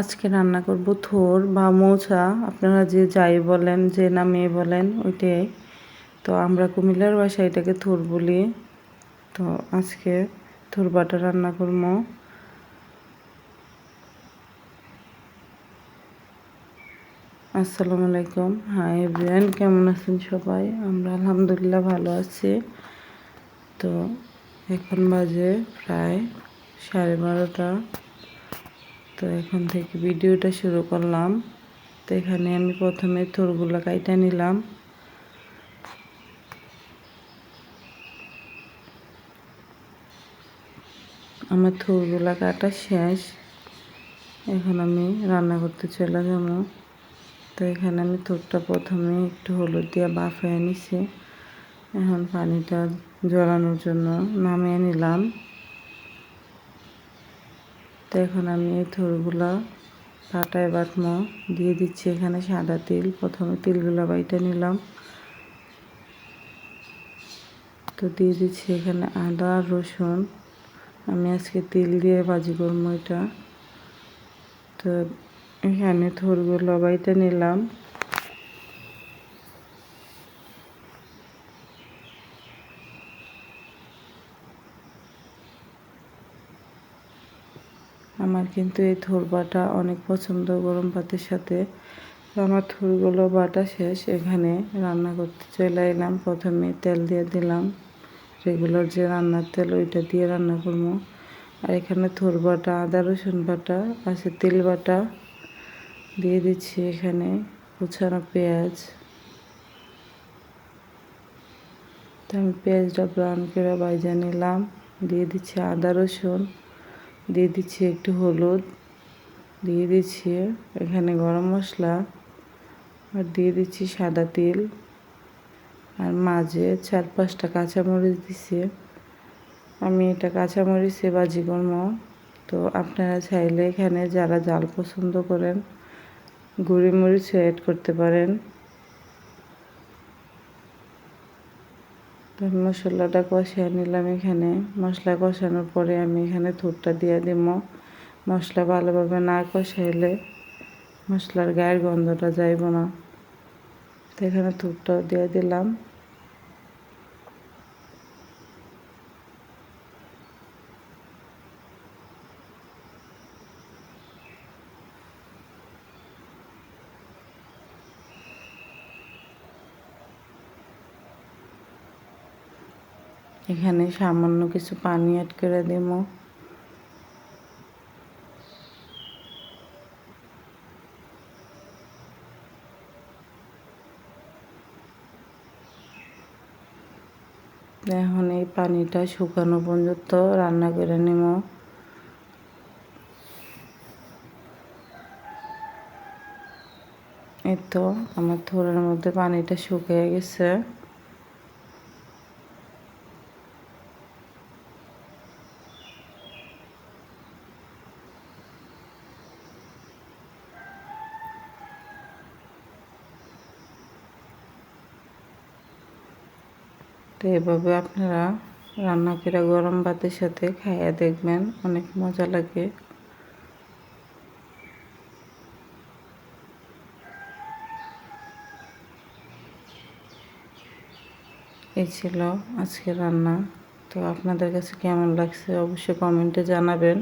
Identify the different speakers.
Speaker 1: আজকে রান্না করব থোর বা মৌছা আপনারা যে যাই বলেন, যে নামে বলেন, ওইটাই। তো আমরা কুমিল্লার বাসায় এটাকে থোর বলি। তো আজকে থোর বাটা রান্না করব। আসসালামু আলাইকুম। হাই এভরিওয়ান, কেমন আছেন সবাই? আমরা আলহামদুলিল্লাহ ভালো আছি। তো এখন বাজে প্রায় সাড়ে বারোটা। তো এখন থেকে ভিডিওটা শুরু করলাম। তো এখানে আমি প্রথমে থোরগুলো কাইটা নিলাম। আমার থোরগুলা কাটা শেষ। এখন আমি রান্না করতে চলে যাব। তো এখানে আমি থোরটা প্রথমে একটু হলুদ দিয়ে বাফায় নিছি। এখন পানিটা জড়ানোর জন্য নামিয়ে নিলাম। তো এখন আমি এই থরগুলা পাটায় বাটমো, দিয়ে দিচ্ছি এখানে সাদা তিল। প্রথমে তিলগুলো বাইটা নিলাম। তো দিয়ে দিচ্ছি এখানে আদা, রসুন। আমি আজকে তিল দিয়ে ভাজি করব এটা। তো এখানে থরগুলো বাইটা নিলাম। আমার কিন্তু এই থোর বাটা অনেক পছন্দ, গরম ভাতের সাথে। আমার থোরগুলো বাটা শেষ, এখানে রান্না করতে চলে এলাম। প্রথমে তেল দিয়ে দিলাম। রেগুলার যে রান্নার তেল, ওইটা দিয়ে রান্না করব। আর এখানে থোর বাটা, আদা রসুন বাটা, আছে তেল বাটা দিয়ে দিচ্ছি এখানে, কুচানো পেঁয়াজ। তো আমি পেঁয়াজটা ব্রাউন করে বাইজা নিলাম, দিয়ে দিচ্ছি আদা রসুন। দিয়ে দিচ্ছি একটু হলুদ, দিয়ে দিচ্ছি এখানে গরম মশলা আর দিয়ে দিচ্ছি সাদা তিল আর মাঝে চার পাঁচটা কাঁচামরিচ দিছি আমি এটা কাঁচামরিচে বাজি করব। তো আপনারা চাইলে এখানে যারা জাল পছন্দ করেন, গুঁড়ি মরিচও অ্যাড করতে পারেন। মশলাটা কষিয়ে নিলাম এখানে। মশলা কষানোর পরে আমি এখানে থুটটা দিয়ে দিব। মশলা ভালোভাবে না কষাইলে মশলার গায়ের গন্ধটা যাইব না। তো এখানে থুরটাও দিয়ে দিলাম। এখানে সামান্য কিছু পানি অ্যাড করে দেব। এখন এই পানিটা শুকানো পর্যন্ত রান্না করে নেব। এই তো আমার থোড়ের মধ্যে পানিটা শুকিয়ে গেছে। তো এভাবে আপনারা রান্না করে গরম ভাতের সাথে খাইয়া দেখবেন অনেক মজা লাগে। এই ছিল আজকে রান্না। তো আপনাদের কাছে কেমন লাগছে অবশ্যই কমেন্টে জানাবেন।